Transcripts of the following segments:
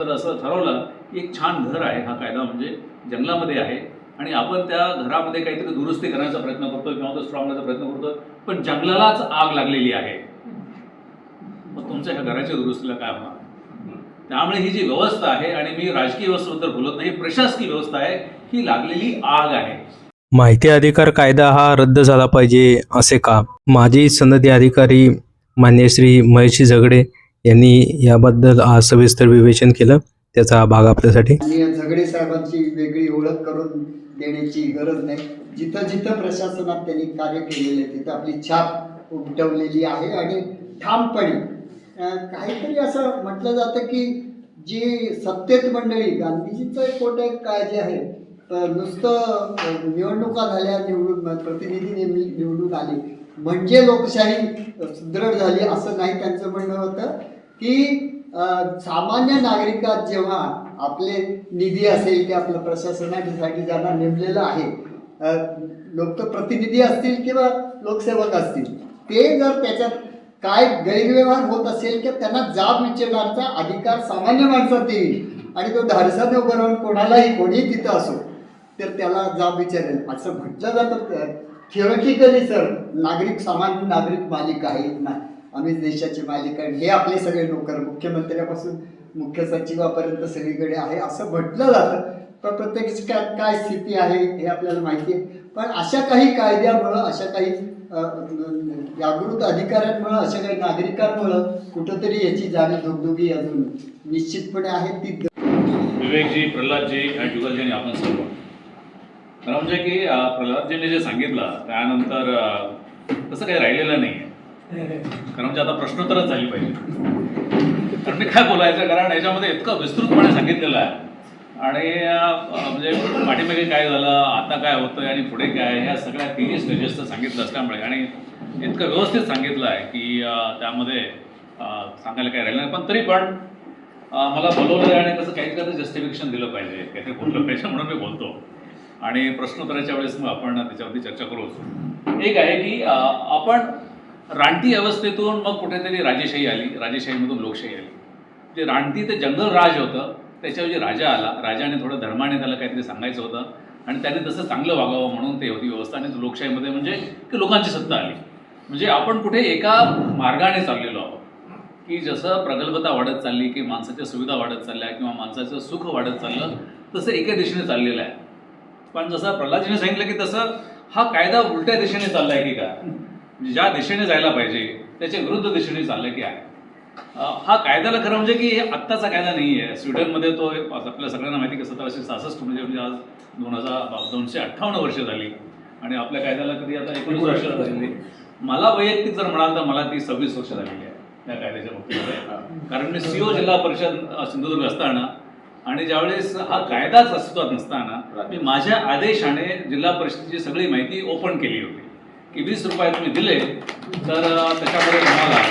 तर असं ठरवलं की एक छान घर आहे हा कायदा म्हणजे जंगलामध्ये आहे. आणि आपण त्या घरामध्ये काहीतरी दुरुस्ती करण्याचा प्रयत्न करतो किंवा तो स्ट्रॉंग करण्याचा प्रयत्न करतो पण जंगलालाच आग लागलेली आहे. मग तुमच्या ह्या घराच्या दुरुस्तीला काय होणार? त्यामुळे ही जी व्यवस्था आहे आणि मी राजकीय व्यवस्थेबद्दल बोलत नाही प्रशासकीय व्यवस्था आहे ही लागलेली आग आहे. माहिती अधिकार कायदा हा रद्द झाला पाहिजे असे का? माजी सनदी अधिकारी मान्यश्री श्री झगडे यांनी याबद्दल आज सविस्तर विवेचन केलं. त्याचा हा भाग आपल्यासाठी. आणि झगडे साहेबांची वेगळी ओळख करून देण्याची गरज नाही. जिथं जिथं प्रशासनात त्यांनी कार्य केलेले तिथं आपली छाप उमटवलेली आहे आणि ठामपणे काहीतरी असं म्हटलं जातं की जी सत्तेत मंडळी गांधीजीचं एक कोट एक काय जे आहे नुसतं निवडणुका झाल्या निवडून प्रतिनिधी नेमली निवडून आली. म्हणजे लोकशाही सुदृढ झाली असं नाही त्यांचं म्हणणं होतं. की सामान्य नागरिकात जेव्हा आपले निधी असेल की आपलं प्रशासनासाठी ज्यांना नेमलेलं आहे अं, लोकप्रतिनिधी असतील किंवा लोकसेवक असतील ते जर त्याच्यात काय गैरव्यवहार होत असेल की त्यांना जाब विचारण्याचा अधिकार सामान्य माणसात येईल आणि तो धाडसाने उभं राहून कोणालाही कोणीही तिथं असो तर त्याला जाब विचारेल. असं म्हटलं जातं थिओरिटिकली सर नागरिक सामान्य नागरिक मालिक आहेत ना. आम्ही देशाचे मालिक आहे हे आपले सगळे नोकर मुख्यमंत्र्यापासून मुख्य सचिवापर्यंत सगळीकडे आहे. असं म्हटलं जातं. पण प्रत्येक काय काय स्थिती आहे हे आपल्याला माहिती आहे. पण अशा काही कायद्यामुळं अशा काही जागृत अधिकाऱ्यांमुळं अशा काही नागरिकांमुळं कुठंतरी याची जाणीव धुगधुगी अजून निश्चितपणे आहे. ती विवेकजी प्रल्हादजी आणि जुगलजी आणि आपण सर्व. मला म्हणजे की प्रल्हादजींनी जे सांगितलं त्यानंतर तसं काही राहिलेलं नाही आहे कारण म्हणजे आता प्रश्नोत्तरच झाली पाहिजे. कारण मी काय बोलायचं? कारण याच्यामध्ये इतकं विस्तृतपणे सांगितलेलं आहे. आणि म्हणजे पाठीमागे काय झालं आता काय होतं आणि पुढे काय ह्या सगळ्या तिन्ही स्टेजेसचं सांगितलं असल्यामुळे. आणि इतकं व्यवस्थित सांगितलं आहे की त्यामध्ये सांगायला काय राहिलं नाही. पण तरी पण मला बोलवलं आणि कसं काही काही जस्टिफिकेशन दिलं पाहिजे. काहीतरी बोललं पाहिजे म्हणून मी बोलतो. आणि प्रश्नोत्तराच्या वेळेस मग आपण त्याच्यावरती चर्चा करूच. एक आहे की आपण रानटी अवस्थेतून मग कुठेतरी राजेशाही आली राजेशाहीमधून लोकशाही आली. जे रानटी ते जंगल राज होतं त्याच्याऐवजी राजा आला. राजाने थोडं धर्माने त्याला काहीतरी सांगायचं होतं आणि त्याने तसं चांगलं वागावं म्हणून ते होती व्यवस्था आणि लोकशाहीमध्ये म्हणजे की लोकांची सत्ता आली. म्हणजे आपण कुठे एका मार्गाने चाललेलो आहोत. की जसं प्रगल्भता वाढत चालली की माणसाच्या सुविधा वाढत चालल्या किंवा माणसाचं सुख वाढत चाललं तसं एका दिशेने चाललेलं आहे. पण जसं प्रल्हादजीने सांगितलं की तसं हा कायदा उलट्या दिशेने चाललाय की काय? म्हणजे ज्या दिशेने जायला पाहिजे त्याच्या विरुद्ध दिशेने चाललंय की आहे हा कायद्याला खरं म्हणजे की आत्ताचा कायदा नाही आहे. स्वीडनमध्ये तो आपल्या सगळ्यांना माहिती की सतराशे सहासष्ट म्हणजे म्हणजे आज दोन हजार दोनशे अठ्ठावन्न वर्ष झाली. आणि आपल्या कायद्याला कधी आता एकोणीस वर्ष झाली. मला वैयक्तिक जर म्हणाल तर मला ती सव्वीस वर्ष झालेली आहे. त्या कायद्याच्या बाबतीमध्ये. कारण मी सीओ जिल्हा परिषद सिंधुदुर्ग असताना आणि ज्यावेळेस हा कायदाच अस्तित्वात नसताना मी माझ्या आदेशाने जिल्हा परिषदेची सगळी माहिती ओपन केली होती. की वीस रुपये तुम्ही दिले तर त्याच्यामध्ये तुम्हाला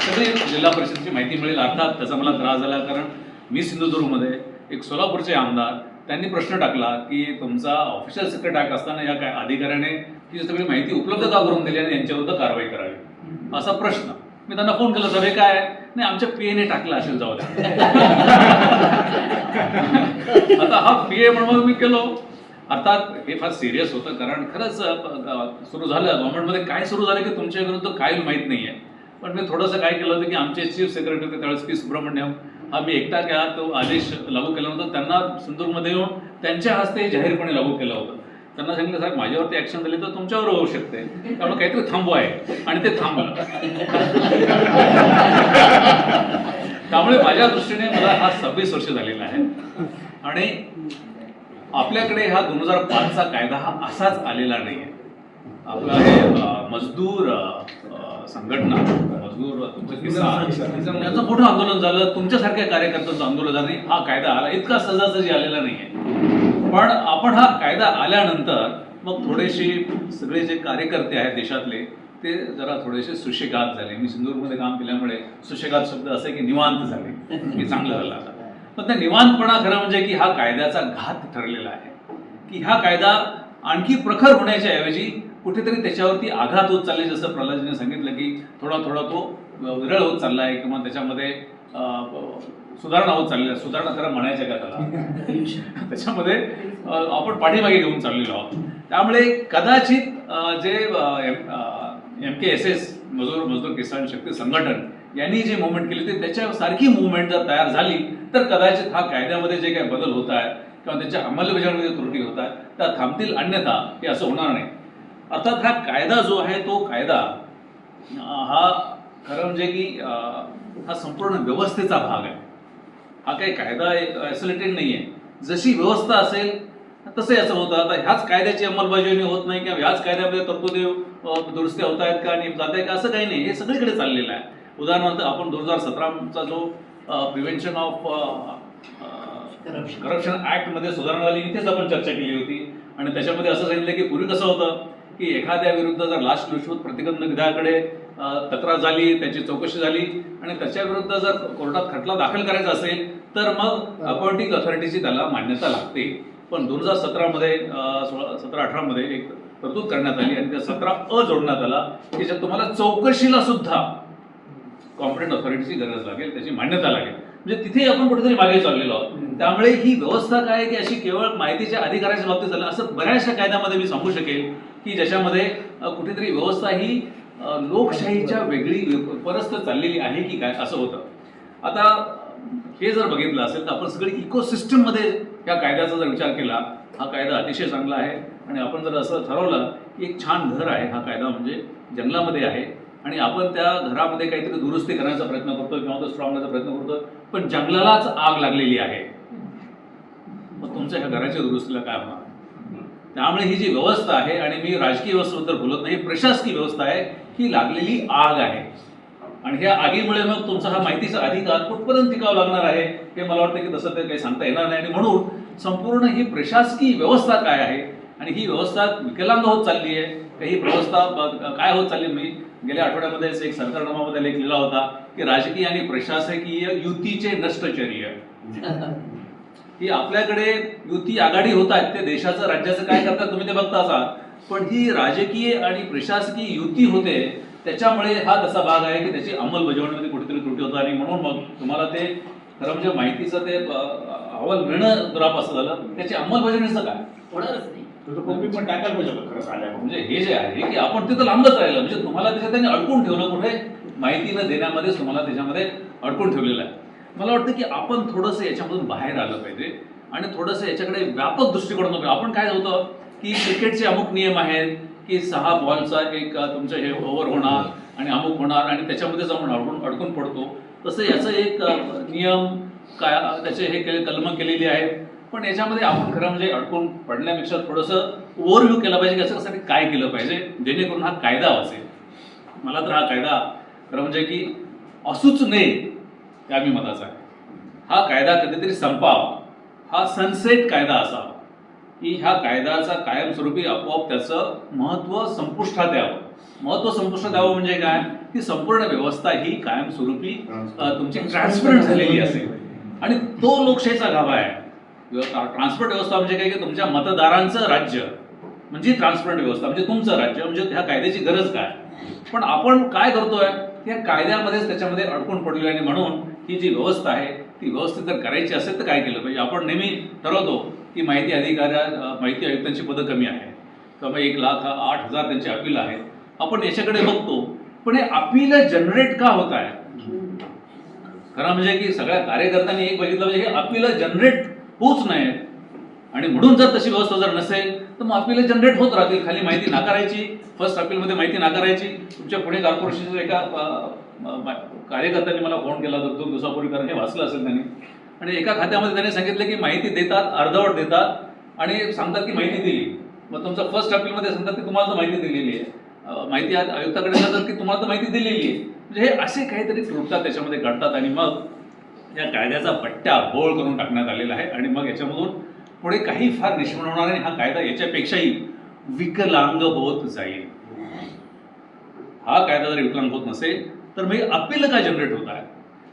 सगळी जिल्हा परिषदेची माहिती मिळेल. अर्थात त्याचा मला त्रास झाला कारण मी सिंधुदुर्गमध्ये एक सोलापूरचे आमदार त्यांनी प्रश्न टाकला की तुमचा ऑफिशियल सेक्रेटरी असताना या काय अधिकाऱ्याने ही सगळी माहिती उपलब्ध का करून दिली आणि यांच्याविरुद्ध कारवाई करावी? असा प्रश्न. मी त्यांना फोन केला सर हे काय नाही आमच्या पीएने टाकलं असेल जाऊ द्या. आता हा पीए म्हणून मग मी केलो. अर्थात हे फार सिरियस होतं कारण खरंच सुरू झालं. गव्हर्नमेंटमध्ये काय सुरू झालं की तुमच्या विरुद्ध काय माहीत नाही आहे पण मी थोडंसं काय केलं होतं की आमचे चीफ सेक्रेटरी होते त्यावेळेस पी सुब्रमण्यम. हा मी एकटा क्या तो आदेश लागू केला होता त्यांना सिंदूरमध्ये येऊन त्यांच्या हस्ते जाहीरपणे लागू केलं होतं. त्यांना सांगितलं साहेब माझ्यावरती ऍक्शन झाली तर तुमच्यावर होऊ शकते. त्यामुळे काहीतरी थांबवाय आणि ते थांबलं. त्यामुळे माझ्या दृष्टीने मला हा सव्वीस वर्ष झालेला आहे. आणि आपल्याकडे हा दोन हजार पाचचा कायदा हा असाच आलेला नाही आहे आपला हे मजदूर संघटना मजदूर याचं मोठं आंदोलन झालं तुमच्यासारख्या कार्यकर्त्यांचं आंदोलन झालं हा कायदा आला. इतका सहजासहजी आलेला नाही आहे पण आपण हा कायदा आल्यानंतर मग थोडेसे सगळे जे कार्यकर्ते आहेत देशातले ते जरा थोडेसे सुशेगात झाले. मी सिंदूरमध्ये काम केल्यामुळे सुशेगात शब्द असे की निवांत झाले. की चांगलं झालं आता. पण त्या निवांतपणा खरं म्हणजे की हा कायद्याचा घात ठरलेला आहे. की हा कायदा आणखी प्रखर होण्याच्या ऐवजी कुठेतरी त्याच्यावरती आघात होत चालले जसं प्रल्हादजीने सांगितलं की थोडा थोडा तो विरळ होत चालला आहे किंवा त्याच्यामध्ये सुधारणा होत चाललेल्या. सुधारणा खरं म्हणायच्या का त्याला? त्याच्यामध्ये आपण पाठीमागे घेऊन चाललेलो आहोत. त्यामुळे कदाचित जे एम के एस एस मजूर मजदूर किसान शक्ती संघटन यांनी जी मुवमेंट केली होती त्याच्यासारखी मुवमेंट जर तयार झाली तर कदाचित हा कायद्यामध्ये जे काही बदल होत आहेत किंवा त्याच्या अंमलबजावणीमध्ये त्रुटी होत आहेत त्या थांबतील अन्यथा हे असं होणार नाही. अर्थात हा कायदा जो आहे तो कायदा हा खरं म्हणजे की हा संपूर्ण व्यवस्थेचा भाग आहे. हा काही कायदा आयसोलेटेड नाही आहे जशी व्यवस्था असेल तसं याचं होतं. आता ह्याच कायद्याची अंमलबजावणी होत नाही किंवा ह्याच कायद्यामध्ये तरतुदी दुरुस्त्या होत आहेत का आणि जात आहे का असं काही नाही. हे सगळीकडे चाललेलं आहे. उदाहरणार्थ आपण दोन हजार सतराचा जो प्रिव्हेन्शन ऑफ करप्शन ऍक्टमध्ये सुधारणा झाली इथेच आपण चर्चा केली होती. आणि त्याच्यामध्ये असं सांगितलं की पूर्वी कसं होतं की एखाद्या विरुद्ध जर लाच लुचपत प्रतिबंध विभागाकडे अ, तक्रार झाली त्याची चौकशी झाली आणि त्याच्या विरुद्ध जर कोर्टात खटला दाखल करायचा असेल तर मग अपॉइंटिंग अथॉरिटीची त्याला मान्यता लागते. पण दोन हजार सतरामध्ये सोळा सतरा अठरामध्ये एक तरतूद करण्यात आली आणि त्या सतरा अ जोडण्यात आला की ज्यात तुम्हाला चौकशीला सुद्धा कॉम्पिटंट अथॉरिटीची गरज लागेल त्याची मान्यता लागेल. म्हणजे तिथे आपण कुठेतरी मागे चाललेलो आहोत. त्यामुळे ही व्यवस्था काय आहे की अशी केवळ माहितीच्या अधिकाराच्या बाबतीत झालं असं बऱ्याचशा कायद्यामध्ये मी सांगू शकेल की ज्याच्यामध्ये कुठेतरी व्यवस्था ही लोकशाहीच्या वेगळी परस्त चाललेली आहे की काय असं होतं. आता हे जर बघितलं असेल तर आपण सगळी इकोसिस्टममध्ये या कायद्याचा जर विचार केला हा कायदा अतिशय चांगला आहे. आणि आपण जर असं ठरवलं की एक छान घर आहे हा कायदा म्हणजे जंगलामध्ये आहे आणि आपण त्या घरामध्ये काहीतरी दुरुस्ती करण्याचा प्रयत्न करतो किंवा तो स्ट्रॉंग करण्याचा प्रयत्न करतो पण जंगलालाच आग लागलेली आहे. मग तुमच्या ह्या घराच्या दुरुस्तीला काय होणार? त्यामुळे ही जी व्यवस्था आहे आणि मी राजकीय व्यवस्थेबद्दल बोलत नाही ही प्रशासकीय व्यवस्था आहे ही लागलेली आग आहे. आणि ह्या आगीमुळे मग तुमचा हा माहितीचा अधिकार कुठपर्यंत टिकावं लागणार आहे हे मला वाटतं की तसं ते काही सांगता येणार नाही. आणि म्हणून संपूर्ण ही प्रशासकीय व्यवस्था काय आहे? आणि ही व्यवस्था विकलांग होत चालली आहे. काही व्यवस्था काय होत चालली मी? गेल्या आठवड्यामध्येच एक सरकारनामामध्ये लेख लिहिला होता की राजकीय आणि प्रशासकीय युतीचे नष्टचर्य. ही आपल्याकडे युती आघाडी होत आहेत ते देशाचं राज्याचं काय करतात तुम्ही ते बघता असाल. पण ही राजकीय आणि प्रशासकीय युती होते त्याच्यामुळे हा तसा भाग आहे की त्याची अंमलबजावणीमध्ये कुठेतरी त्रुटी होतं आणि म्हणून मग तुम्हाला ते खरं म्हणजे माहितीचं ते अहवाल मिळणं दुराप असं झालं. त्याची अंमलबजावणीचं काय? होणारच नाही. पण टाकायला पाहिजे खरं सांगायला. म्हणजे हे जे आहे की आपण तिथं लांबच राहिलं. म्हणजे तुम्हाला त्याच्यात त्यांनी अडकून ठेवलं कुठे? माहिती न देण्यामध्येच तुम्हाला त्याच्यामध्ये अडकून ठेवलेलं आहे. मला वाटतं की आपण थोडंसं याच्यामधून बाहेर आलं पाहिजे. आणि थोडंसं याच्याकडे व्यापक दृष्टिकोन नको आपण काय होतं की क्रिकेटचे अमुक नियम आहेत की सहा बॉलचा एक तुमचं हे ओव्हर होणार आणि अमुक होणार आणि त्याच्यामध्येच आपण अडकून अडकून पडतो. तसं याचं एक नियम काय त्याचे हे कलमं केलेली आहेत. पण याच्यामध्ये आपण खरं म्हणजे अडकून पडण्यापेक्षा थोडंसं ओव्हरव्ह्यू केला पाहिजे की याच्यासाठी काय केलं पाहिजे जेणेकरून हा कायदा वाचेल मला तर हा कायदा खरं म्हणजे की असूच नये त्या मी मताचा. आहे हा कायदा कधीतरी संपावा. हा सनसेट कायदा असावा. की ह्या कायद्याचा कायमस्वरूपी आपोआप त्याचं महत्त्व संपुष्टात यावं. महत्त्व संपुष्टात यावं म्हणजे काय? की संपूर्ण व्यवस्था ही कायमस्वरूपी तुमची ट्रान्सपरंट झालेली असेल. आणि तो लोकशाहीचा गाभा आहे. ट्रान्सपोर्ट व्यवस्था म्हणजे काय? की तुमच्या मतदारांचं राज्य. म्हणजे ट्रान्सपोर्ट व्यवस्था म्हणजे तुमचं राज्य म्हणजे ह्या कायद्याची गरज काय? पण आपण काय करतोय? या कायद्यामध्येच त्याच्यामध्ये अडकून पडलोय आणि म्हणून ही जी व्यवस्था आहे ती व्यवस्थित जर करायची असेल तर काय केलं पाहिजे? आपण नेहमी ठरवतो की माहिती अधिकाऱ्या माहिती आयुक्तांची पदं कमी आहे किंवा एक लाख आठ हजार त्यांची अपील आहेत आपण याच्याकडे बघतो. पण हे अपील जनरेट का होत आहे? खरं म्हणजे की सगळ्या कार्यकर्त्यांनी एक बघितलं म्हणजे हे अपील जनरेट होऊच नाही आणि म्हणून जर तशी व्यवस्था जर नसेल तर मग अपील जनरेट होत राहतील. खाली माहिती नाकारायची. फर्स्ट अपीलमध्ये माहिती नाकारायची. तुमच्या पुणे कॉर्पोरेशनच्या एका कार्यकर्त्यांनी मला फोन केला तर दोन दिवसापूर्वी कारण हे वाचलं असेल त्यांनी. आणि एका खात्यामध्ये त्यांनी सांगितलं की माहिती देतात अर्धवट देतात आणि सांगतात की माहिती दिली. मग तुमचं फर्स्ट अपीलमध्ये सांगतात की तुम्हाला तर माहिती दिलेली आहे. माहिती आयुक्ताकडे जातात की तुम्हाला तर माहिती दिलेली आहे. म्हणजे हे असे काहीतरी त्रुटतात त्याच्यामध्ये घडतात आणि मग या कायद्याचा पट्ट्या बोळ करून टाकण्यात आलेला आहे आणि मग याच्यामधून पुढे काही फार निष्पण होणार नाही. हा कायदा याच्यापेक्षाही विकलांग होत जाईल. हा कायदा जर विकलांग होत नसेल तर मग अपील काय जनरेट होत आहे?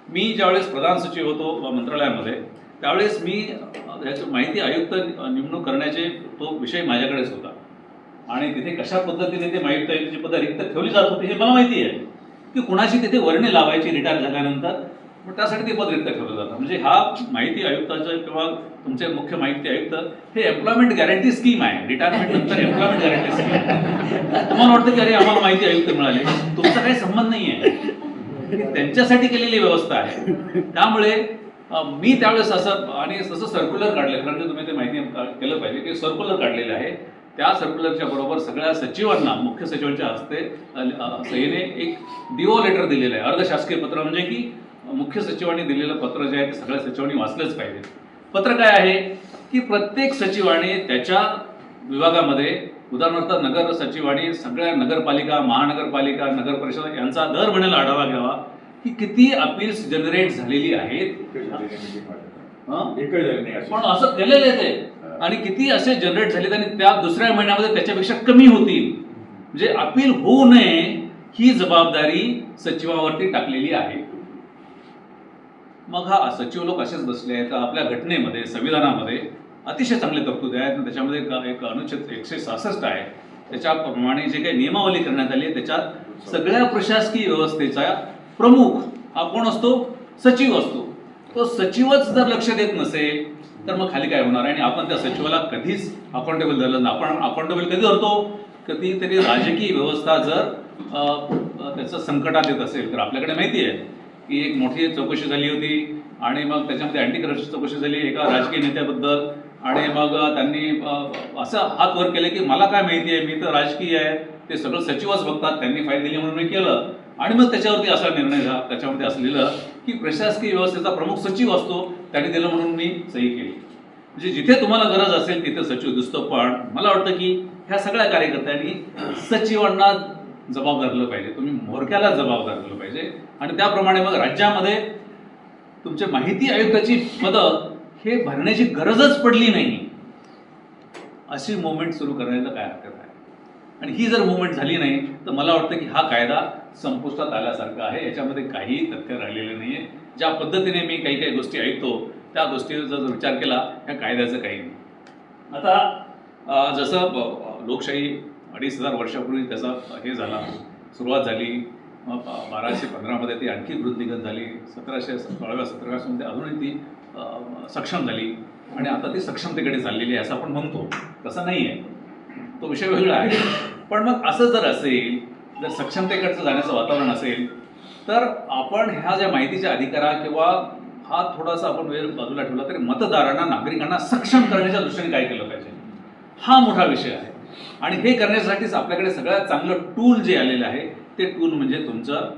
मी ज्यावेळेस प्रधान सचिव होतो मंत्रालयामध्ये त्यावेळेस मी अ, ह्याची माहिती आयुक्त नेमणूक करण्याचे तो विषय माझ्याकडेच होता. आणि तिथे कशा पद्धतीने ते आयुक्त आयुक्ताची पद रिक्त ठेवली जात होती हे मला माहिती आहे. की कुणाची तिथे वर्णी लावायची रिटायर झाल्यानंतर मग त्यासाठी ते पद रिक्त ठेवलं जातं. म्हणजे हा माहिती आयुक्ताचं किंवा तुमचे मुख्य माहिती आयुक्त हे एम्प्लॉयमेंट गॅरंटी स्कीम आहे. रिटायरमेंट नंतर एम्प्लॉयमेंट गॅरंटी स्कीम तुम्हाला वाटतं की अरे आम्हाला माहिती आयुक्त मिळाले. तुमचा काही संबंध नाही आहे त्यांच्यासाठी केलेली व्यवस्था आहे. त्यामुळे मी त्यावेळेस असं आणि तसं सर्क्युलर काढलं. कारण तुम्ही ते माहिती केलं पाहिजे की सर्क्युलर काढलेलं आहे. त्या सर्क्युलरच्या बरोबर सगळ्या सचिवांना मुख्य सचिवांच्या हस्ते सहीने एक डिओ लेटर दिलेलं आहे. अर्धशासकीय पत्र म्हणजे की मुख्य सचिवांनी दिलेलं पत्र जे आहे ते सगळ्या सचिवांनी वाचलंच पाहिजे. पत्र काय आहे? की प्रत्येक सचिवाने त्याच्या विभागामध्ये उदाहरणार्थ नगर सचिवाने सगळ्या नगरपालिका महानगरपालिका नगर परिषद यांचा दर महिन्याला आढावा घ्यावा की किती अपील्स जनरेट झालेली आहेत. हं? पण असं केलेलं आहे ते. आणि किती असे जनरेट झालेत आणि त्या दुसऱ्या महिन्यामध्ये त्याच्यापेक्षा कमी होतील. म्हणजे अपील होऊ नये ही जबाबदारी सचिवावरती टाकलेली आहे. मग हा सचिव लोक असेच बसले आहेत. आपल्या घटनेमध्ये संविधानामध्ये अतिशय चांगले तरतुदी आहेत. आणि त्याच्यामध्ये एक- एक अनुच्छेद एकशे सहासष्ट आहे. त्याच्याप्रमाणे जे काही नियमावली करण्यात आली आहे त्याच्यात सगळ्या प्रशासकीय व्यवस्थेचा प्रमुख हा कोण असतो? सचिव असतो. तो सचिवच जर लक्ष देत नसेल तर मग खाली काय होणार आहे? आणि आपण त्या सचिवाला कधीच अकाउंटेबल धरलं नाही. आपण अकाउंटेबल कधी धरतो? कधीतरी राजकीय व्यवस्था जर त्याचं संकटात येत असेल तर आपल्याकडे माहिती आहे. की एक मोठी चौकशी झाली होती आणि मग त्याच्यामध्ये अँटी करप्शन चौकशी झाली एका राजकीय नेत्याबद्दल. आणि मग त्यांनी असं हात वर केले की मला काय माहिती आहे मी तर राजकीय आहे. ते सगळं सचिवच बघतात त्यांनी फाईल दिली म्हणून मी केलं. आणि मग त्याच्यावरती असा निर्णय झाला त्याच्यामध्ये असं लिहिलं की प्रशासकीय व्यवस्थेचा प्रमुख सचिव असतो त्यांनी दिलं म्हणून मी सही केली. म्हणजे जिथे तुम्हाला गरज असेल तिथे सचिव दिसतो. पण मला वाटतं की ह्या सगळ्या कार्यकर्त्यांनी सचिवांना जबाब धरलं पाहिजे. तुम्ही म्होरक्याला जबाब धरलं पाहिजे. आणि त्याप्रमाणे मग राज्यामध्ये तुमच्या माहिती आयुक्ताची पदं हे भरण्याची गरजच पडली नाही. अशी मुवमेंट सुरू करण्याचं काय हरकत आहे? आणि ही जर मुवमेंट झाली नाही तर मला वाटतं की हा कायदा संपुष्टात आल्यासारखा आहे. याच्यामध्ये काही तथ्य राहिलेलं नाही आहे ज्या पद्धतीने मी काही काही गोष्टी ऐकतो त्या गोष्टीचा जर विचार केला ह्या कायद्याचं काही नाही. आता जसं लोकशाही अडीच हजार वर्षापूर्वी त्याचा हे झाला. सुरुवात झाली. मग बाराशे पंधरामध्ये ती आणखी वृद्धिगत झाली. सतराशे सोळाव्या सतराव्यामध्ये अजूनही ती सक्षम झाली. आणि आता ती सक्षमतेकडे चाललेली आहे असं आपण म्हणतो. तसं नाही आहे. तो विषय वेगळा आहे. पण मग असं जर असेल जर सक्षमतेकडचं जाण्याचं वातावरण असेल तर आपण ह्या ज्या माहितीच्या अधिकारा किंवा हा थोडासा आपण वेळ बाजूला ठेवला तरी मतदारांना नागरिकांना सक्षम करण्याच्या दृष्टीने काय केलं पाहिजे? हा मोठा विषय आहे. आणि हे करण्यासाठीच आपल्याकडे सगळ्यात चांगलं टूल जे आलेलं आहे ते टूल म्हणजे तुमचं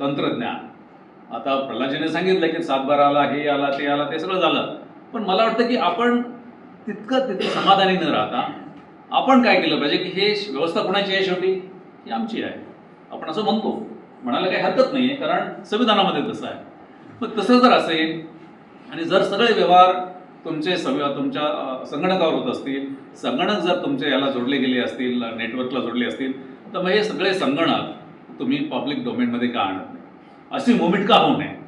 तंत्रज्ञान. आता प्रल्हादजीने सांगितलं की सातबारा आला हे आला ते आला ते सगळं झालं. पण मला वाटतं की आपण तितकं तितकं समाधानी न राहता आपण काय केलं पाहिजे की हे व्यवस्था कोणाची आहे शेवटी? ही आमची आहे. आपण असं म्हणतो. म्हणायला काही हरकत नाही आहे कारण संविधानामध्ये तसं आहे. मग तसं जर असेल आणि जर सगळे व्यवहार तुमचे सगळं तुमच्या संगणकावर होत असतील. संगणक जर तुमचे याला जोडले गेले असतील नेटवर्कला जोडले असतील तर मग हे सगळे संगणक तुम्ही पब्लिक डोमेनमध्ये का आणत नाही? अशी मुवमेंट का होऊ नये?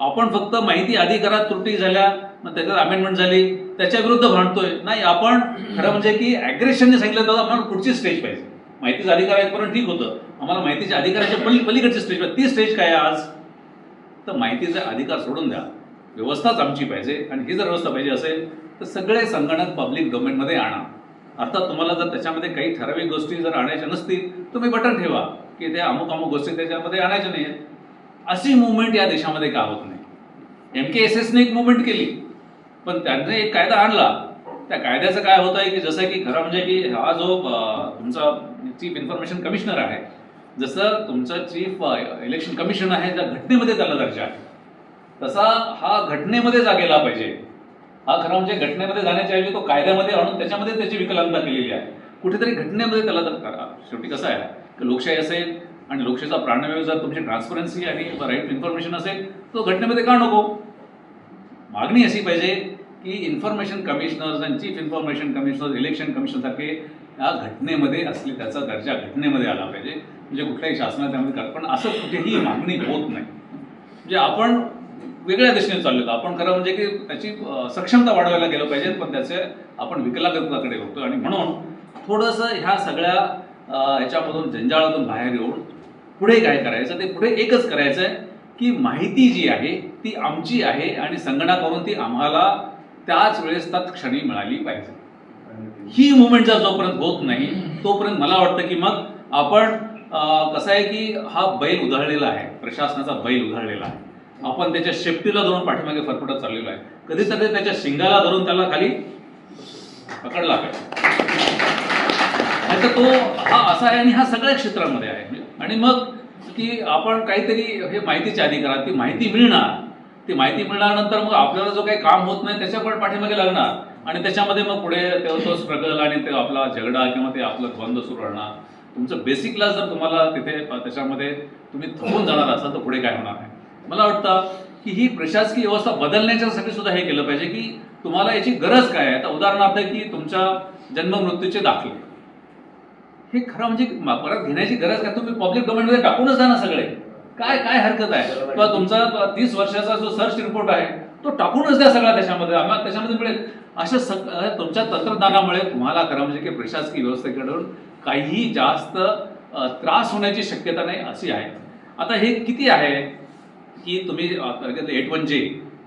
आपण फक्त माहिती अधिकारात त्रुटी झाल्या मग त्याच्यात अमेंडमेंट झाली त्याच्या विरुद्ध भांडतोय. नाही आपण खरं म्हणजे की ॲग्रेशनने सांगितलं तर आम्हाला पुढची स्टेज पाहिजे. माहितीचा अधिकार आहेपर्यंत ठीक होतं. आम्हाला माहितीच्या अधिकाराच्या पली पलीकडची स्टेज पाहिजे. ती स्टेज काय आज? तर माहितीचा अधिकार सोडून द्या. व्यवस्थाच आमची पाहिजे आणि ही जर व्यवस्था पाहिजे असेल तर सगळे संगणक पब्लिक डोमेनमध्ये आणा. अर्थात तुम्हाला जर त्याच्यामध्ये काही ठराविक गोष्टी जर आणायच्या नसतील तुम्ही बटन ठेवा की त्या अमुक अमुक गोष्टी त्याच्यामध्ये आणायच्या नाही अशी मुवमेंट या देशामध्ये का होत नाही? एम के एस एसने एक मुवमेंट केली. पण त्यांनी एक कायदा आणला. त्या कायद्याचं काय होत आहे की जसं की खरं म्हणजे की हा जो तुमचा चीफ इन्फॉर्मेशन कमिशनर आहे जसं तुमचं चीफ इलेक्शन कमिशन आहे त्या घटनेमध्ये त्याला दर्जा आहे. तसा हा घटनेमध्ये जा गेला पाहिजे. हा खरा म्हणजे घटनेमध्ये जाण्याच्या ऐवजी तो कायद्यामध्ये आणून त्याच्यामध्ये त्याची विकलांगता केलेली आहे. कुठेतरी घटनेमध्ये त्याला तर करा. शेवटी कसं आहे की लोकशाही असेल आणि लोकशाहीचा प्राणवायू जर तुमची ट्रान्सपरन्सी आणि राईट इन्फॉर्मेशन असेल तो घटनेमध्ये का नको? मागणी अशी पाहिजे की इन्फॉर्मेशन कमिशनर्स आणि चीफ इन्फॉर्मेशन कमिशनर इलेक्शन कमिशनसारखे या घटनेमध्ये असले त्याचा दर्जा घटनेमध्ये आला पाहिजे. म्हणजे कुठल्याही शासनात त्यामध्ये करा पण असं कुठेही मागणी होत नाही. म्हणजे आपण वेगळ्या दिशेने चाललो आपण खरं म्हणजे की त्याची सक्षमता वाढवायला गेलं पाहिजे पण त्याचे आपण विकलांगत्वाकडे बघतो आणि म्हणून थोडंसं ह्या सगळ्या ह्याच्यामधून जंजाळातून बाहेर येऊन पुढे काय करायचं ते पुढे एकच करायचं आहे की माहिती जी आहे ती आमची आहे आणि संगणकावरून ती आम्हाला त्याच वेळेस तत्क्षणी क्षणी मिळाली पाहिजे. ही मुवमेंट जर जोपर्यंत होत नाही तोपर्यंत मला वाटतं की मग आपण कसं आहे की हा बैल उधळलेला आहे प्रशासनाचा बैल उधळलेला आहे. आपण त्याच्या शेपटीला धरून पाठीमागे फरफटत चाललेलो आहे. कधीतरी त्याच्या शिंगाला धरून त्याला खाली पकडला पाहिजे नाहीतर तो हा असा आहे आणि हा सगळ्या क्षेत्रामध्ये आहे. आणि मग की आपण काहीतरी हे माहितीच्या अधिकारात ती माहिती मिळणार. ती माहिती मिळाल्यानंतर मग आपल्याला जो काही काम होत नाही त्याच्या पण पाठीमागे लागणार. आणि त्याच्यामध्ये मग पुढे तो तो स्ट्रगल आणि ते आपला झगडा किंवा ते आपलं द्वंद्व सुरू राहणार. तुमचं बेसिकला जर तुम्हाला तिथे त्याच्यामध्ये तुम्ही थकून जाणार असाल तर पुढे काय होणार आहे? मला वाटतं की ही प्रशासकीय व्यवस्था बदलण्याच्यासाठी सुद्धा हे केलं पाहिजे की तुम्हाला याची गरज काय आहे? आता उदाहरणार्थ की तुमच्या जन्म मृत्यूचे दाखले. हे खरं म्हणजे परत घेण्याची गरज काय? तुम्ही पब्लिक डोमेनमध्ये टाकूनच जा ना सगळे. काय काय हरकत आहे? किंवा तुमचा तीस वर्षाचा जो सर्च रिपोर्ट आहे तो टाकूनच द्या सगळा त्याच्यामध्ये. आम्हाला त्याच्यामध्ये मिळेल. अशा सग तुमच्या तंत्रज्ञानामुळे तुम्हाला खरं म्हणजे की प्रशासकीय व्यवस्थेकडून काहीही जास्त त्रास होण्याची शक्यता नाही अशी आहे. आता हे किती आहे? की तुम्ही एट वन जे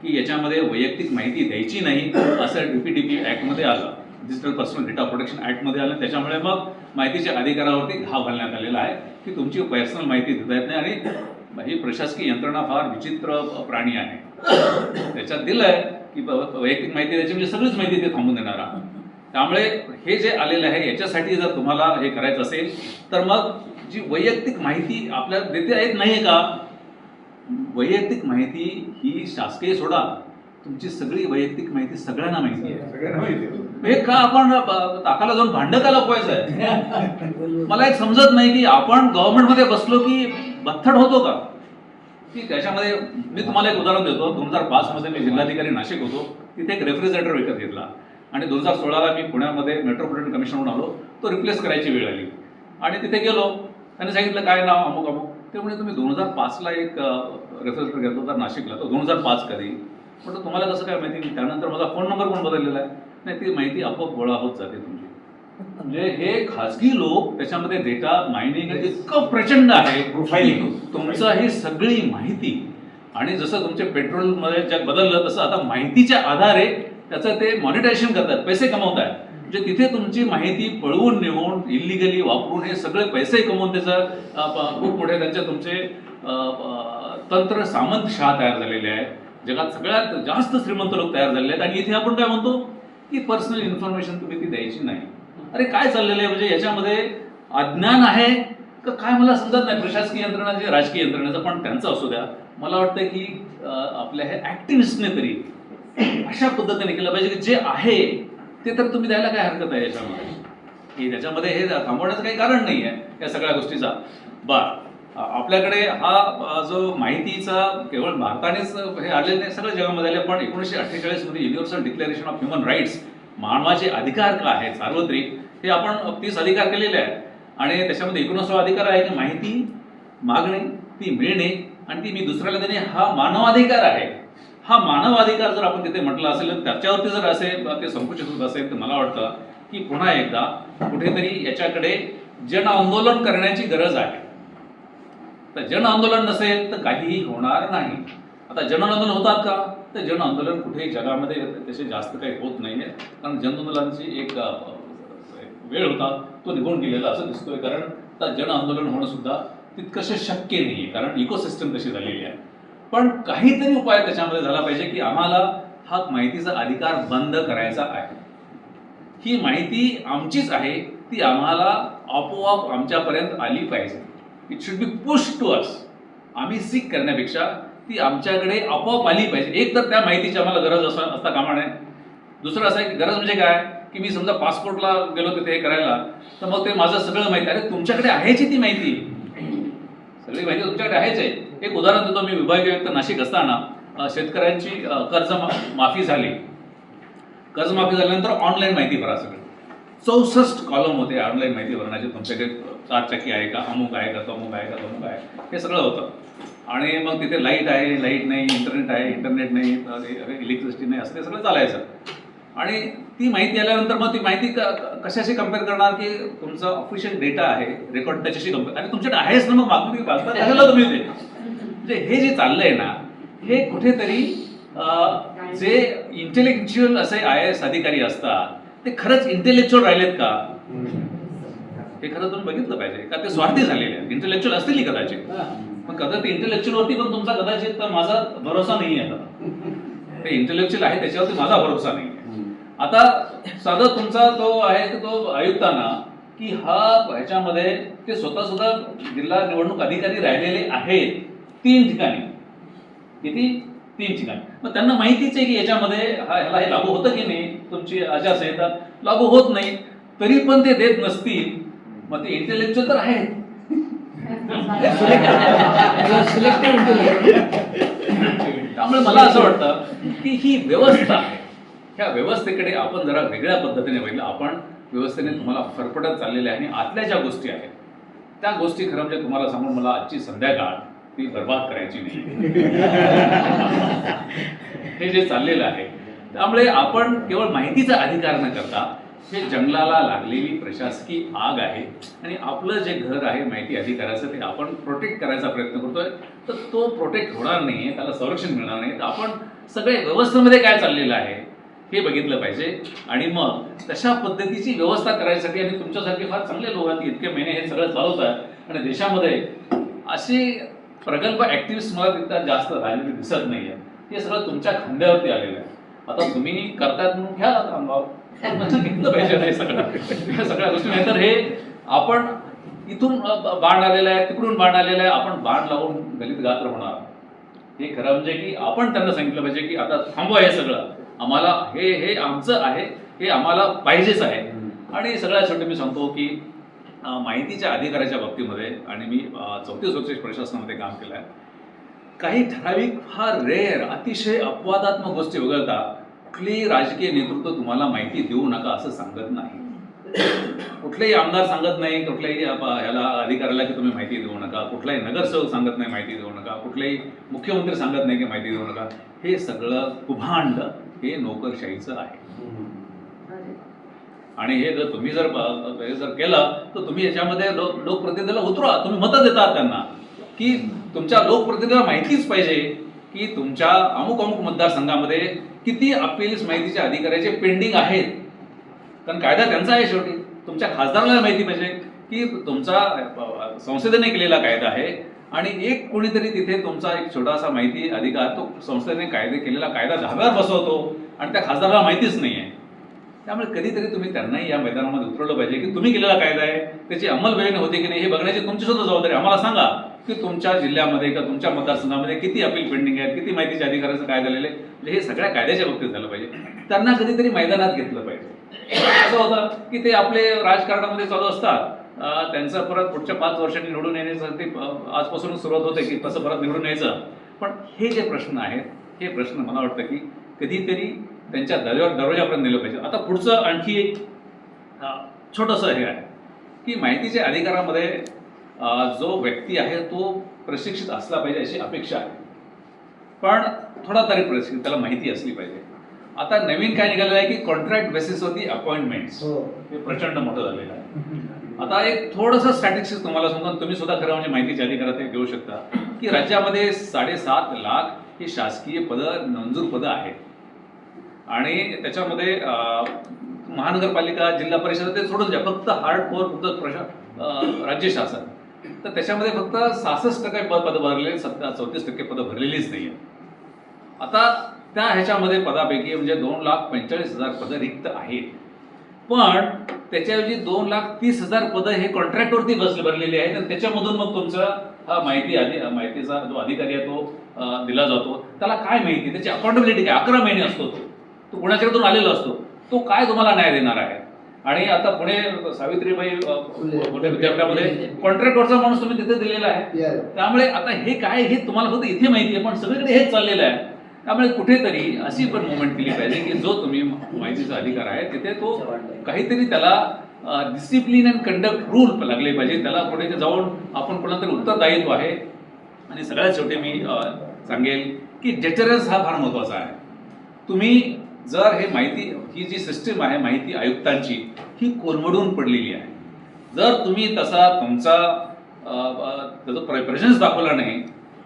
की याच्यामध्ये वैयक्तिक माहिती द्यायची नाही असं डीपीडीपी ॲक्टमध्ये आलं. डिजिटल पर्सनल डेटा प्रोटेक्शन ॲक्टमध्ये आलं. त्याच्यामुळे मग माहितीच्या अधिकारावरती घाव घालण्यात आलेला आहे की तुमची पर्सनल माहिती देता येत नाही आणि ही प्रशासकीय यंत्रणा फार विचित्र प्राणी आहे. त्याच्यात दिलंय की वैयक्तिक माहिती द्यायची म्हणजे सगळीच माहिती ते थांबून देणार आहे. त्यामुळे हे जे आलेलं आहे याच्यासाठी जर तुम्हाला हे करायचं असेल तर मग जी वैयक्तिक माहिती आपल्याला देता येत नाही का? वैयक्तिक माहिती ही शासकीय सोडा. तुमची सगळी वैयक्तिक माहिती सगळ्यांना माहिती आहे. सगळ्यांना माहिती आहे. हे का आपण ताकाला जाऊन भांड का लपवायचं आहे? मला एक समजत नाही की आपण गव्हर्नमेंटमध्ये बसलो की बथड होतो का? की त्याच्यामध्ये मी तुम्हाला एक उदाहरण देतो. दोन हजार पाच मध्ये मी जिल्हाधिकारी नाशिक होतो. तिथे एक रेफ्रिजरेटर विकत घेतला. आणि दोन हजार सोळाला मी पुण्यामध्ये मेट्रोपॉलिटन कमिशनवरून आलो. तो रिप्लेस करायची वेळ आली. आणि तिथे गेलो. त्यांनी सांगितलं काय नाव? अमुक अमुक. ते म्हणजे तुम्ही दोन हजार पाचला एक रेफ्रिजरेटर घेतला होता नाशिकला तो दोन हजार पाच कधी. म्हटलं तुम्हाला कसं काय माहिती त्यानंतर माझा फोन नंबर पण बदललेला आहे? नाही ती माहिती आपोआप गोळा होत जाते तुमची. म्हणजे हे खाजगी लोक त्याच्यामध्ये डेटा मायनिंग इतकं प्रचंड आहे. की तुमचं ही सगळी माहिती. आणि जसं तुमचे पेट्रोलमध्ये जग बदललं तसं आता माहितीच्या आधारे त्याचं ते मॉनिटायझेशन करतात पैसे कमवत आहेत म्हणजे तिथे तुमची माहिती पळवून नेऊन इलिगली वापरून हे सगळे पैसे कमवून त्याचं खूप मोठे त्यांचे तुमचे तंत्र सामंत शहा तयार झालेले आहेत. जगात सगळ्यात जास्त श्रीमंत लोक तयार झालेले आहेत. आणि इथे आपण काय म्हणतो? की पर्सनल इन्फॉर्मेशन तुम्ही ती द्यायची नाही. अरे काय चाललेलं आहे? म्हणजे याच्यामध्ये अज्ञान आहे? का काय मला समजत नाही? प्रशासकीय यंत्रणाचे राजकीय यंत्रणाचं पण त्यांचं असू द्या. मला वाटतं की आपल्या हे ऍक्टिव्हिस्टने तरी अशा पद्धतीने केलं पाहिजे की जे आहे ते तर तुम्ही द्यायला काय हरकत आहे याच्यामध्ये? की त्याच्यामध्ये हे थांबवण्याचं काही कारण नाही आहे या सगळ्या गोष्टीचा. बर आपल्याकडे हा जो माहितीचा केवळ भारतानेच हे आलेलं नाही सगळ्या जगामध्ये आले पण एकोणीसशे अठ्ठेचाळीसमध्ये universal declaration of human rights मानवाचे अधिकार का आहेत सार्वत्रिक हे आपण तीस अधिकार केलेले आहेत. आणि त्याच्यामध्ये एकोणीसावा अधिकार आहे की माहिती मागणे ती मिळणे आणि ती मी दुसऱ्याला देणे हा मानवाधिकार आहे. हा मानवाधिकार जर आपण तिथे म्हटला असेल तर त्याच्यावरती जर असे ते संकुचित होत असेल तर मला वाटतं की पुन्हा एकदा कुठेतरी याच्याकडे जन आंदोलन करण्याची गरज आहे. तर जन आंदोलन नसेल तर काहीही होणार नाही. आता जन आंदोलन होतात का? तर जन आंदोलन कुठेही जगामध्ये तसे जास्त काही होत नाही कारण जन आंदोलनाची एक वेळ होता तो निघून गेलेला असं दिसतोय. कारण आता जन आंदोलन होणं सुद्धा तितकसे शक्य नाही आहे कारण इकोसिस्टम तशी झालेली आहे. पण काहीतरी उपाय त्याच्यामध्ये झाला पाहिजे की आम्हाला हा माहितीचा अधिकार बंद करायचा आहे. ही माहिती आमचीच आहे ती आम्हाला आपोआप आमच्यापर्यंत आली पाहिजे. It should be push to us आम्ही सीक करण्यापेक्षा ती आमच्याकडे आपोआप आली पाहिजे. एक तर त्या माहितीची आम्हाला गरज असं असता कामा नये. दुसरं असं आहे की गरज म्हणजे काय? की मी समजा पासपोर्टला गेलो तिथे हे करायला तर मग ते माझं सगळं माहिती अरे तुमच्याकडे आहेची ती माहिती. सगळी माहिती तुमच्याकडे आहेच आहे. एक उदाहरण देतो. मी विभागीय आयुक्त नाशिक असताना शेतकऱ्यांची कर्ज माफी झाली. कर्जमाफी झाल्यानंतर ऑनलाईन माहिती भरा सगळं. चौसष्ट कॉलम होते ऑनलाईन माहिती भरण्याचे. तुमच्याकडे चार चाकी आहे का? अमुक आहे का? तमुक आहे का? तमुक आहे. हे सगळं होतं. आणि मग तिथे लाइट आहे लाइट नाही इंटरनेट आहे इंटरनेट नाही इलेक्ट्रिसिटी नाही असं ते सगळं चालायचं. आणि ती माहिती आल्यानंतर मग ती माहिती क- क- कशाशी कंपेअर करणार की तुमचा ऑफिशियल डेटा आहे रेकॉर्ड त्याच्याशी कंपेअर आणि तुमच्याकडे आहेच ना मग मागणी कशाला तुम्ही ते? म्हणजे हे जे चाललंय ना हे कुठेतरी जे इंटेलेक्च्युअल असे आय एस अधिकारी असतात ते खरंच इंटेलेक्च्युअल राहिलेत का? हे खरं तुम्ही बघितलं पाहिजे. का ते स्वार्थी झालेले आहेत? इंटेलेक्च्युअल असतील कदाचित. पण कदाचित इंटेलेक्च्युअल वरती पण तुमचा कदाचित माझा भरोसा नाही आहे आता. ते इंटेलेक्च्युअल आहे त्याच्यावरती माझा भरोसा नाही आहे आता साधा तुमचा तो आहे तो आयुक्तांना की हा ह्याच्यामध्ये ते स्वतः सुद्धा जिल्हा निवडणूक अधिकारी राहिलेले आहेत. तीन ठिकाणी. किती तीन ठिकाणी. मग त्यांना माहितीच आहे की याच्यामध्ये हा ह्याला हे लागू होतं की नाही? तुमची आचारसंहिता लागू होत नाही. तरी पण ते देत नसतील. मग ते इंटेलेक्च्युअल तर आहेत. त्यामुळे मला असं वाटतं की ही व्यवस्था आहे. ह्या व्यवस्थेकडे आपण जरा वेगळ्या पद्धतीने बघितलं. आपण व्यवस्थेने तुम्हाला फरफटत चाललेल्या आहे आणि आतल्या ज्या गोष्टी आहेत त्या गोष्टी खरं म्हणजे तुम्हाला सांगून मला आजची संध्याकाळ ती बर्बाद करायची नाही. हे जे चाललेलं आहे त्यामुळे आपण केवळ माहितीचा अधिकार न करता हे जंगलाला लागलेली प्रशासकीय आग आहे आणि आपलं जे घर आहे माहिती अधिकाराचं ते आपण प्रोटेक्ट करायचा प्रयत्न करतोय. तर तो प्रोटेक्ट होणार नाही त्याला संरक्षण मिळणार नाही. तर आपण सगळे व्यवस्थेमध्ये काय चाललेलं आहे हे बघितलं पाहिजे. आणि मग तशा पद्धतीची व्यवस्था करायसाठी आणि तुमच्यासारखे फार चांगले लोक आहेत इतके महिने हे सगळं चालवत आहे आणि देशामध्ये असे प्रगल्भ ऍक्टिव्हिस्ट मला तिथं जास्त राहिलेले दिसत नाही हे सगळं तुमच्या खांद्यावरती आलेलं आहे. आता तुम्ही करतायत म्हणून घ्या म्हणजे घेतलं पाहिजे नाही सगळं. सगळ्या गोष्टी. नाही तर हे आपण इथून बाण आलेला आहे तिकडून बाण आलेला आहे आपण बाण लावून गलित गात्र होणार हे खरं म्हणजे की आपण त्यांना सांगितलं पाहिजे की आता थांबवा हे सगळं. आम्हाला हे हे आमचं आहे हे आम्हाला पाहिजेच आहे. आणि सगळ्यात शेवटी मी सांगतो की माहितीच्या अधिकाराच्या बाबतीमध्ये आणि मी चौथी चौतीस वर्ष प्रशासनामध्ये काम केलं आहे काही ठराविक फार रेअर अतिशय अपवादात्मक गोष्टी वगळता कुठलेही राजकीय नेतृत्व तुम्हाला माहिती देऊ नका असं सांगत नाही. कुठलेही आमदार सांगत नाही कुठल्याही ह्याला अधिकाऱ्याला की तुम्ही माहिती देऊ नका कुठलाही नगरसेवक सांगत नाही माहिती देऊ नका कुठलेही मुख्यमंत्री सांगत नाही की माहिती देऊ नका. हे सगळं कुभांड हे नोकरशाहीचं आहे. आणि हे जर तुम्ही जर हे जर केलं तर तुम्ही याच्यामध्ये लोक लोकप्रतिनिधीला उतरा तुम्ही मतं देतात त्यांना. की तुमच्या लोकप्रतिनिधीला माहितीच पाहिजे की तुमच्या अमुक अमुक मतदारसंघामध्ये किती अपील्स माहितीच्या अधिकाऱ्याचे पेंडिंग आहेत. कारण कायदा त्यांचा आहे शेवटी. तुमच्या खासदाराला माहिती पाहिजे की तुमचा संसदेने केलेला कायदा आहे. आणि एक कोणीतरी तिथे तुमचा एक छोटासा माहिती अधिकार तो संसदेने कायदे केलेला कायदा धाब्यावर बसवतो. आणि त्या खासदाराला माहितीच नाही आहे त्यामुळे कधीतरी तुम्ही त्यांनाही या मैदानामध्ये उतरवलं पाहिजे की तुम्ही केलेला कायदा आहे त्याची अंमलबजावणी होते की नाही हे बघण्याची तुमची सुद्धा जबाबदारी आम्हाला सांगा की तुमच्या जिल्ह्यामध्ये किंवा तुमच्या मतदारसंघामध्ये किती अपील पेंडिंग आहेत किती माहितीच्या अधिकाराचं काय झालेलं आहे? म्हणजे हे सगळ्या कायद्याच्या बाबतीत झालं पाहिजे. त्यांना कधीतरी मैदानात घेतलं पाहिजे. असं होतं की ते आपले राजकारणामध्ये चालू असतात. त्यांचं परत पुढच्या पाच वर्षांनी निवडून येण्याचं ते आजपासून सुरुवात होते की कसं परत निवडून यायचं. पण हे जे प्रश्न आहेत हे प्रश्न मला वाटतं की कधीतरी त्यांच्या दरवाजा दरवाजापर्यंत नेलं पाहिजे. आता पुढचं आणखी एक छोटंसं हे आहे की माहितीच्या अधिकारामध्ये जो व्यक्ती आहे तो प्रशिक्षित असला पाहिजे अशी अपेक्षा आहे. पण थोडा तरी प्रशिक्षित त्याला माहिती असली पाहिजे. आता नवीन काय निघालेलं आहे की कॉन्ट्रॅक्ट बेसिसवरती अपॉइंटमेंट्स हो. प्रचंड मोठं झालेलं आहे. आता एक थोडंसं स्टॅटिस्टिक्स तुम्हाला सांगतो तुम्ही सुद्धा खरं म्हणजे माहितीचे अधिकारात हे घेऊ शकता की राज्यामध्ये साडेसात लाख ही शासकीय पदं मंजूर पदं आहेत. आणि त्याच्यामध्ये महानगरपालिका जिल्हा परिषद ते सोडून द्या. फक्त हार्ड कोर फक्त प्रशा राज्य शासन. तर त्याच्यामध्ये फक्त सहासष्ट टक्के पद पदं भरलेली सत्ता चौतीस टक्के पदं भरलेलीच नाही आता त्या ह्याच्यामध्ये पदापैकी म्हणजे दोन लाख पंचेचाळीस हजार पदं रिक्त आहेत. पण त्याच्याऐवजी दोन लाख तीस हजार पदं हे कॉन्ट्रॅक्टवरती बस भरलेली आहेत आणि त्याच्यामधून मग तुमचा हा माहिती आधी माहितीचा जो अधिकारी आहे तो दिला जातो. त्याला काय माहिती? त्याची अकाउंटेबिलिटी काय? अकरा महिने असतो तो. तो कुणाच्याकडून आलेला असतो. तो काय तुम्हाला न्याय देणार आहे? आणि आता पुणे सावित्रीबाई पुणे विद्यापीठामध्ये कॉन्ट्रॅक्टवरचा माणूस तुम्ही तिथे दिलेला आहे. त्यामुळे आता हे काय हे तुम्हाला फक्त इथे माहिती आहे पण सगळीकडे हेच चाललेलं आहे. त्यामुळे कुठेतरी अशी पण मुवमेंट केली पाहिजे की जो तुम्ही माहितीचा अधिकार आहे तिथे तो काहीतरी त्याला डिसिप्लिन अँड कंडक्ट रूल लागले पाहिजे. त्याला पुढे जाऊन आपण कोणातरी उत्तरदायित्व आहे. आणि सगळ्यात शेवटी मी सांगेल की डेटरन्स हा फार महत्त्वाचा आहे. तुम्ही जर हे माहिती ही जी सिस्टीम आहे माहिती आयुक्तांची ही कोलमडून पडलेली आहे. जर तुम्ही तसा तुमचा त्याचं अ, त्याचा दाखवला नाही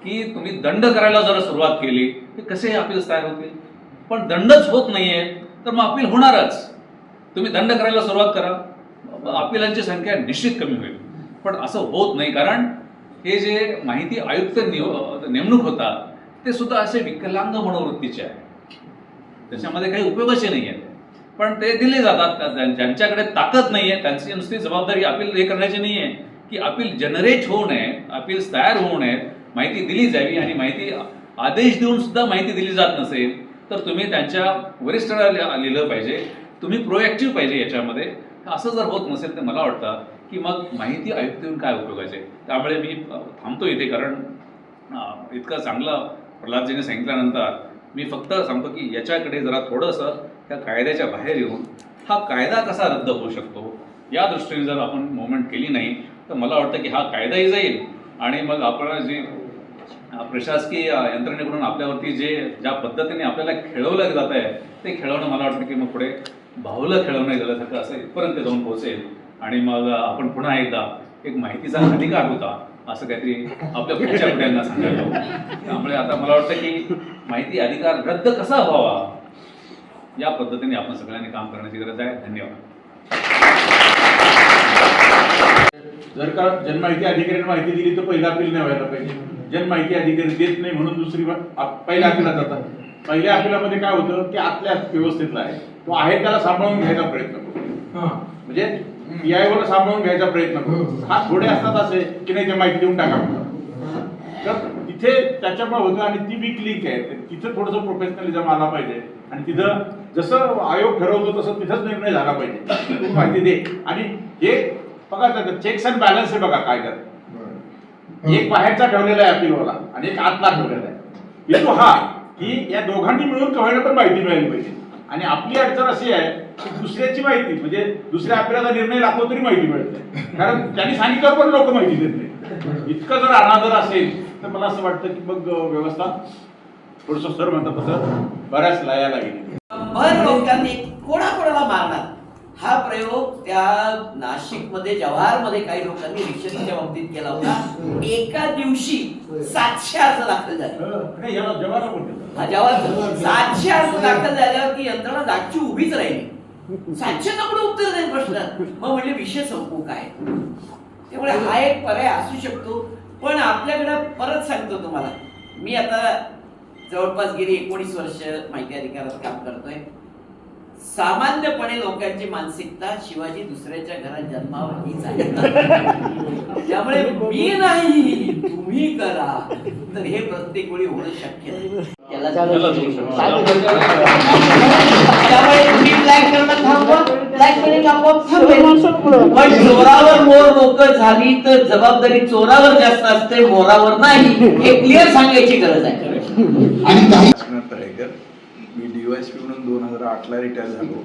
की तुम्ही दंड करायला जर सुरुवात केली तर कसे अपील्स तयार होतील? पण दंडच होत नाही आहे तर मग अपील होणारच. तुम्ही दंड करायला सुरुवात करा अपिलांची संख्या निश्चित कमी होईल. पण असं होत नाही कारण हे जे माहिती आयुक्त निव नेमणूक होता ते सुद्धा असे विकलांग मनोवृत्तीचे आहे. त्याच्यामध्ये काही उपयोगाचे नाही आहेत पण ते दिले जातात ज्यांच्याकडे ताकद नाही आहे त्यांची नुसती जबाबदारी अपील हे करण्याची नाही आहे की अपील जनरेट होऊ नये अपील्स तयार होऊ नयेत माहिती दिली जावी आणि माहिती आदेश देऊन सुद्धा माहिती दिली जात नसेल तर तुम्ही त्यांच्या वरिष्ठांना लि- लिहिलं पाहिजे तुम्ही प्रोएक्टिव्ह पाहिजे याच्यामध्ये. असं जर होत नसेल तर मला वाटतं की मग माहिती आयुक्त येऊन काय उपयोगाचे त्यामुळे मी थांबतो इथे कारण इतका इतकं चांगलं प्रल्हादजीने सांगितल्यानंतर मी फक्त सांगतो की याच्याकडे जरा थोडंसं त्या कायद्याच्या बाहेर येऊन हा कायदा कसा रद्द होऊ शकतो या दृष्टीने जर आपण मुवमेंट केली नाही तर मला वाटतं की हा कायदाही जाईल. आणि मग आपण जी प्रशासकीय यंत्रणेकडून आपल्यावरती जे ज्या पद्धतीने आपल्याला खेळवलं जात आहे ते खेळवणं मला वाटतं की मग पुढे भावलं खेळवणं गेल्यासारखं असं इथपर्यंत जाऊन पोहोचेल. आणि मग आपण पुन्हा एकदा एक माहितीचा अधिकार होता. असं काहीतरी आपल्या पुढच्या पिढ्यांना सांगायला हवं. त्यामुळे आता मला वाटतं की माहिती अधिकार रद्द कसा व्हावा या पद्धतीने आपण सगळ्यांनी काम करण्याची गरज आहे. धन्यवाद. जर का जनमाहिती अधिकाऱ्याने माहिती दिली तर पहिला अपील नाही व्हायला पाहिजे. जनमाहिती अधिकारी देत नाही म्हणून दुसरी पहिल्या अपिलात जातात. पहिल्या अपिलामध्ये काय होतं की आतल्या व्यवस्थेतला आहे. तो आहे त्याला सांभाळून घ्यायचा प्रयत्न करतो. म्हणजे पीआय वर सांभाळून घ्यायचा प्रयत्न करतो हा थोडे असतात असे की नाही ते माहिती देऊन टाका. तर तिथे त्याच्यामुळे होतं आणि ती वीक लिंक आहे. तिथं थोडंसं प्रोफेशनलिझम आला पाहिजे. आणि तिथं जसं आयोग ठरवतो तसं तिथंच निर्णय झाला पाहिजे. तू माहिती दे. आणि हे बघा चेक्स अँड बॅलन्स आहे बघा कायद्यात एक बाहेरचा ठेवलेला आहे अपीलवाला आणि एक आतला ठेवलेला आहे. हेतू हा की या दोघांनी मिळून कव्हायला पण माहिती मिळाली पाहिजे. आणि आपली अडचण अशी आहे दुसऱ्याची माहिती म्हणजे दुसऱ्या आपल्याला निर्णय लागतो तरी माहिती मिळत. कारण त्यांनी सांगितलं पण लोक माहिती देत नाही. इतकं जर अनादर असेल तर मला असं वाटतं की मग व्यवस्था थोडस सर म्हणतात तसं बऱ्याच लाया लागेल. भर लोकांनी कोणाकोणाला मारणार? हा प्रयोग त्या नाशिकमध्ये जव्हारमध्ये काही लोकांनी रिक्षेच्या बाबतीत केला होता. एका दिवशी सातशे अर्ज दाखल झाले. हा जव्हार सातशे अर्ज दाखल झाल्यावर ती यंत्रणा जागची उभीच राहिली. सातशे कडे उत्तर देईल प्रश्न. मग म्हणजे विषय संपू काय? त्यामुळे हा एक पर्याय असू शकतो. पण आपल्याकडे परत सांगतो तुम्हाला. मी आता जवळपास गेली एकोणीस वर्ष माहिती अधिकारात काम करतोय. सामान्यपणे लोकांची मानसिकता शिवाजी दुसऱ्याच्या घरात जन्मावर हीच आहे. त्यामुळे मी नाही तुम्ही करा. तर हे प्रत्येक वेळी होणं शक्य नाही. त्याला पण चोरावर मोर लोक झाली तर जबाबदारी चोरावर जास्त असते मोरावर नाही. हे क्लिअर सांगायची गरज आहे. तळेकर मी डीवायसपी म्हणून दोन हजार आठला रिटायर झालो.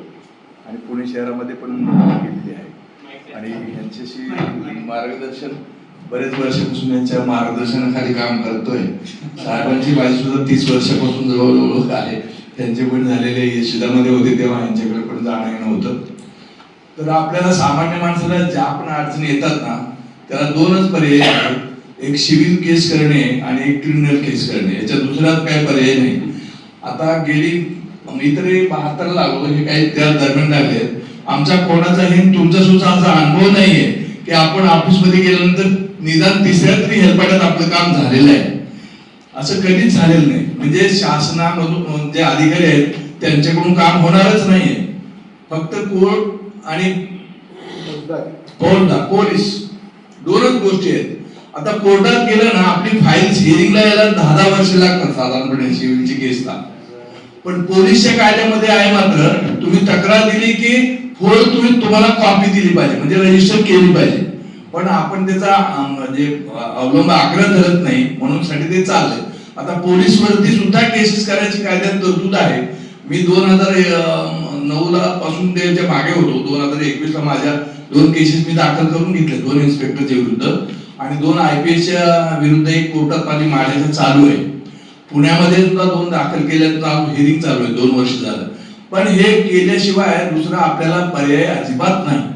आणि पुणे शहरामध्ये पण केलेली आहे. आणि यांच्याशी मार्गदर्शन बरेच वर्षापासून यांच्या मार्गदर्शनाखाली काम करतोय. साहेबांची माझी सुद्धा तीस वर्षापासून जवळ ओळख आहे. त्यांचे पण झालेले यशिदामध्ये होते तेव्हा यांच्याकडे पण जाणं येणं होतं. तर आपल्याला सामान्य माणसाला ज्या पण अडचणी येतात ना त्याला दोनच पर्याय आहेत. एक सिव्हिल केस करणे आणि एक क्रिमिनल केस करणे. याच्या दुसऱ्यात काय पर्याय नाही. आता गेली मी तरी बहात्तर लागलो हे काही त्या दरम्यान लागले. आमचा कोणाचाही तुमचा सुद्धा असा अनुभव नाहीये की आपण ऑफिसमध्ये गेल्यानंतर निदान तिसऱ्या तरी हेल्पाट्यात आपलं काम झालेलं आहे. असं कधीच झालेलं नाही. म्हणजे शासनामधून जे अधिकारी आहेत त्यांच्याकडून काम होणारच नाहीये. फक्त कोर्ट आणि फौजदार पोलीस. दोनच गोष्टी आहेत. आता कोर्टात गेलं ना आपली फाईल हिअरिंगला यायला दहा दहा वर्ष लागतात साधारणपणे सिव्हिलची केसला पण पोलीसच्या कायद्यामध्ये आहे मात्र तुम्ही तक्रार दिली की फोन तुम्ही तुम्हाला कॉपी दिली पाहिजे म्हणजे रजिस्टर केली पाहिजे. पण आपण त्याचा म्हणजे अवलंब आग्रह धरत नाही म्हणून साठी ते चाललंय. आता पोलीस वरती सुद्धा केसेस करायची कायद्यात तरतूद आहे. मी दोन हजार नऊला पासून त्याच्यामागे होतो. दोन हजार एकवीस ला माझ्या दोन केसेस मी दाखल करून घेतले. दोन इन्स्पेक्टरच्या विरुद्ध. आणि दोन आय पी एसच्या विरुद्ध एक कोर्टात माझी मारायचं चालू आहे. पुण्यामध्ये सुद्धा दोन दाखल केल्या हिअरिंग चालू आहे. दोन वर्ष झालं. पण हे केल्याशिवाय दुसरा आपल्याला पर्याय अजिबात नाही.